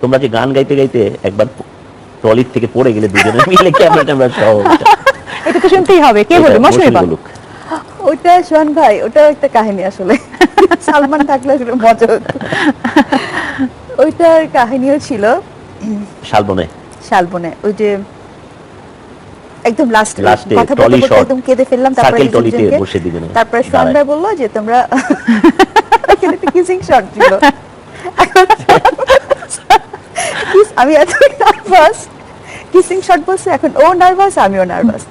তোমরা যে গান গাইতে গাইতে একবার ট্রলির থেকে পড়ে গেলে দুজনে মিলে ক্যামেরা ট্যামেরা সহ এটা তো শুনতেই হবে। কে মৌসুমী মৌসুমী বলুক। ওইটা শোন ভাই ওটা একটা কাহিনী আসলে। সালমান থাকলে আসলে মজা হতো। ওইটার কাহিনীও ছিল। শালবনে? শালবনে ওই যে একদম লাস্টে কথা বলতে একদম কেঁদে ফেললাম তারপরে circle trolley তে দুজনকে- বসে দুজনে। তারপরে। সোহান ভাই বলল যে তোমরা কিসিং শট ছিল। আমি এত নার্ভাস কিসিং শট বলছে এখন ও নার্ভাস আমিও নার্ভাস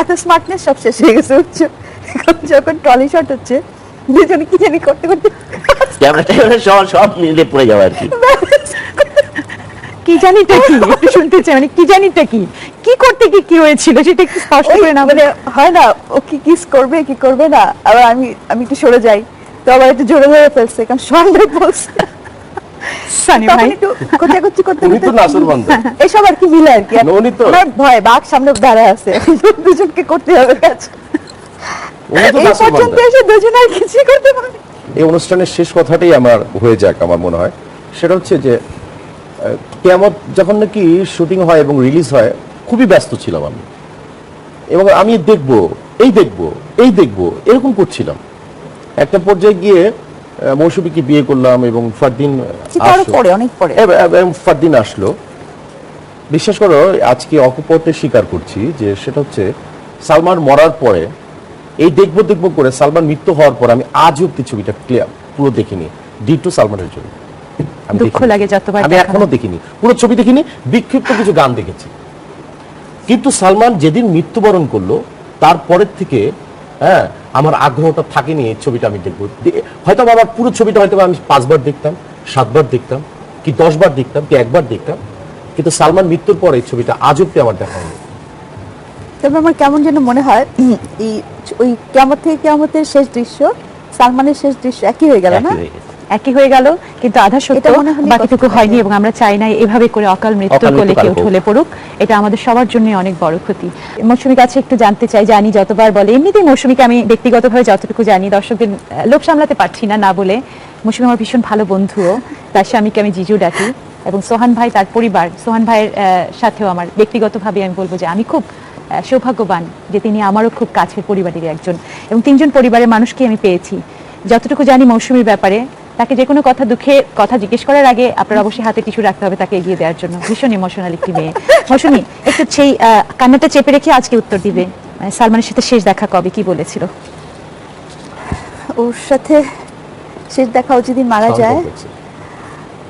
এত স্মার্টনেস সব শেষ হয়ে গেছে এখন যখন ট্রলি শট হচ্ছে দুজনে কি জানি করতে করতে ক্যামেরা ট্যামেরা সহ সব মিলে পড়ে যাওয়া আর কি। কি জানিটা কি একটু শুনতে চাই মানে কি জানিটা কি। কি করতে কি কি হয়েছিল সেটা একটু স্পষ্ট করে না মানে হয় না ও কি কিস করবে কি করবে না আবার আমি আমি একটু সরে যাই। তো আবার একটু জোরে ধরে ফেলছে কারণ ভাই বলছে। সানি ভাই। একটু কোচাকুচি করতে উনি তো করতে এসব আর কি মিলে আর কি। উনি তো- আমার ভয় বাঘ সামনে দাঁড়ায় আছে। দুজনকে করতে হবে কাজ। উনি তো এই নাসর পর্যন্ত বান্দা এসে দুজন আর কিছুই করতে পারে এই অনুষ্ঠানের শেষ কথাটাই আমার হয়ে যাক আমার মনে হয়। সেটা হচ্ছে যে কেমন যখন নাকি শুটিং হয় এবং রিলিজ হয় খুবই ব্যস্ত ছিলাম আমি। এবং আমি দেখব এই দেখব এই দেখব এরকম করছিলাম। একটা পর্যায়ে গিয়ে মৌসুমীকে বিয়ে করলাম এবং ফারদিন। পরে অনেক পরে? ফারদিন আসলো। বিশ্বাস করো আজকে অকপটে স্বীকার করছি যে সেটা হচ্ছে সালমান মরার পরে এই দেখব দেখব করে সালমান মৃত্যু হওয়ার পর আমি আজ অব্দি ছবিটা ক্লিয়ার পুরো দেখিনি। ডি টু সালমানের জন্য। আমি দুঃখ লাগে যতবার আমি এখনও দেখিনি। পুরো ছবি দেখিনি বিক্ষিপ্ত কিছু গান দেখেছি। কিন্তু সালমান যেদিন মৃত্যুবরণ করল তারপরের থেকে হ্যাঁ আমার আগ্রহটা থাকেনি এই ছবিটা আমি দেখব। হয়তো বা আমার পুরো ছবিটা হয়তো বা আমি পাঁচবার দেখতাম সাতবার দেখতাম কি দশবার দেখতাম কি একবার দেখতাম কিন্তু সালমান মৃত্যুর পর এই ছবিটা আজ অব্দি আমার দেখা হয়নি। তবে আমার কেমন যেন মনে হয় এই ওই কেমন থেকে কেমতের শেষ দৃশ্য সালমানের শেষ দৃশ্য একই হয়ে গেল না? একই হয়ে হয়ে গেল কিন্তু আধা সত্য বাকিটুকু হয়নি এবং আমরা চাই না এভাবে করে অকাল মৃত্যুর কোলে কেউ ঢলে পড়ুক। এটা আমাদের সবার জন্য অনেক বড় ক্ষতি। মৌসুমীর কাছে একটু জানতে চাই জানি যতবার বলে এমনিতেই মৌসুমীকে আমি ব্যক্তিগতভাবে যতটুকু জানি দর্শকদের লোভ সামলাতে পারছি না না বলে। মৌসুমী আমার ভীষণ ভালো বন্ধুও তার স্বামীকে আমি জিজু ডাকি এবং সোহান ভাই তার পরিবার সোহান ভাইয়ের আহ, সাথেও আমার ব্যক্তিগতভাবে আমি বলব যে আমি খুব সৌভাগ্যবান যে তিনি আমারও খুব কাছের পরিবারের একজন এবং তিনজন পরিবারের মানুষকে আমি পেয়েছি। যতটুকু জানি মৌসুমীর ব্যাপারে তাকে যে কোনো কথা দুঃখে কথা জিজ্ঞেস করার আগে আপনার অবশ্যই হাতে টিস্যু রাখতে হবে তাকে এগিয়ে দেওয়ার জন্য। ভীষণ ইমোশনাল একটি মেয়ে। মৌসুমী একটু সেই কান্নাটা চেপে রেখে আজকে উত্তর দিবে। সালমানের সাথে শেষ দেখা কবে কি বলেছিল? ওর সাথে শেষ দেখা ও যেদিন মারা যায়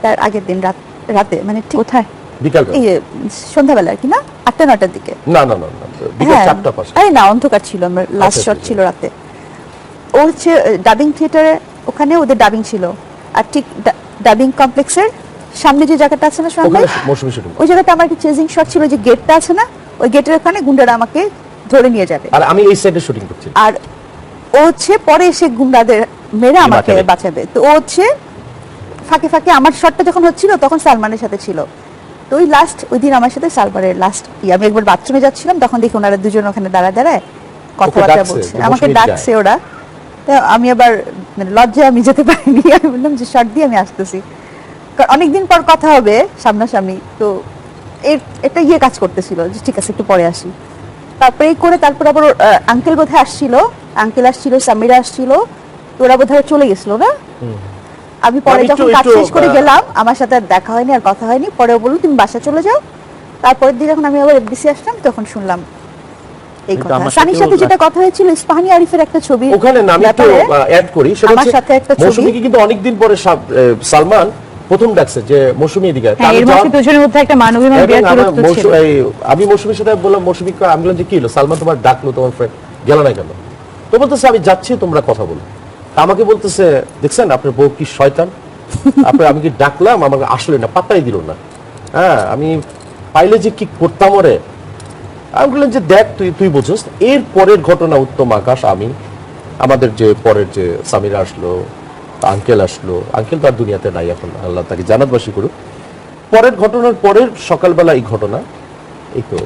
তার আগের দিন রাত রাতে মানে ঠিক কোথায়? বিকাল এই সন্ধ্যাবেলা আর কি না? আটটা নটার দিকে। না না না না হ্যাঁ। আরে না অন্ধকার ছিল আমার লাস্ট শট। ছিল রাতে। ও হচ্ছে ডাবিং থিয়েটারে ওখানে ওদের ডাবিং ছিল। আর ঠিক ডাবিং কমপ্লেক্সের সামনে যে জায়গাটা আছে না শুটিং ওই জায়গাটা আমার একটা চেজিং শট ছিল যে গেটটা আছে না ওই গেটের ওখানে গুন্ডারা আমাকে ধরে নিয়ে যাবে। আর আমি এই সাইডে শুটিং করছি। আর ও হচ্ছে পরে এসে গুন্ডাদের মেরে আমাকে বাঁচাবে। বাঁচাবে। তো ও হচ্ছে ফাঁকে ফাঁকে আমার শটটা যখন হচ্ছিল তখন সালমানের সাথে ছিল। তো ওই লাস্ট ওই দিন আমার সাথে সালমানের লাস্ট আমি একবার বাথরুমে যাচ্ছিলাম তখন দেখি ওনারা দুজন ওখানে দাঁড়া দাঁড়ায় কথাবার্তা বলছে। আমাকে ডাকছে ওরা। তো আমি আবার মানে লজ্জায় আমি যেতে পারিনি। আমি বললাম যে শর্ট দিয়ে আমি আসতেছি। অনেকদিন পর কথা হবে সামনাসামনি। তো এর এটা ইয়ে কাজ করতেছিল যে ঠিক আছে একটু পরে আসি। তারপরে করে তারপর আবার আঙ্কেল বোধহয় আসছিল। আঙ্কেল আসছিল সামিরা আসছিল। তো ওরা বোধহয় চলে গেছিল না? আমি পরে যখন কাজ একটু, শেষ করে গেলাম আমার সাথে আর দেখা হয়নি আর কথা হয়নি। পরে বলল তুমি বাসা চলে যাও। তারপরের দিন যখন আমি আবার এফডিসি আসলাম তখন শুনলাম এই কথা। সানির সাথে যেটা কথা হয়েছিল ইস্পাহানি আরিফের একটা ছবি ওখানে না আমি একটু অ্যাড করি। সেটা হচ্ছে সাথে একটা ছবি। মৌসুমীকে কিন্তু অনেকদিন পরে সালমান প্রথম ডাকছে যে মৌসুমী এদিকে। হ্যাঁ আমি মৌসুমীর সাথে বললাম মৌসুমী আমি বললাম যে কি হলো? সালমান তোমার ডাকলো তোমার ফ্রেন্ড গেল না কেন? তো বলতেছে আমি যাচ্ছি তোমরা কথা বলো। আমাকে বলতেছে দেখছেন আপনার বউ কি শয়তান? আপনার আমি কি ডাকলাম? আমাকে আসলে না পাত্তাই দিল না। হ্যাঁ আমি পাইলে যে কি করতাম ওরে? আমি বললাম যে, দেখ, তুই তুই বুঝোস, এর পরের ঘটনা উত্তম আকাশ, আমি। আমাদের যে পরের যে সামির আসলো, আঙ্কেল আসলো, আঙ্কেল তো আর দুনিয়াতে নাই এখন, আল্লাহ তাকে জানাতবাসী করুক। পরের ঘটনার পরের সকালবেলা এই ঘটনা, এই তো।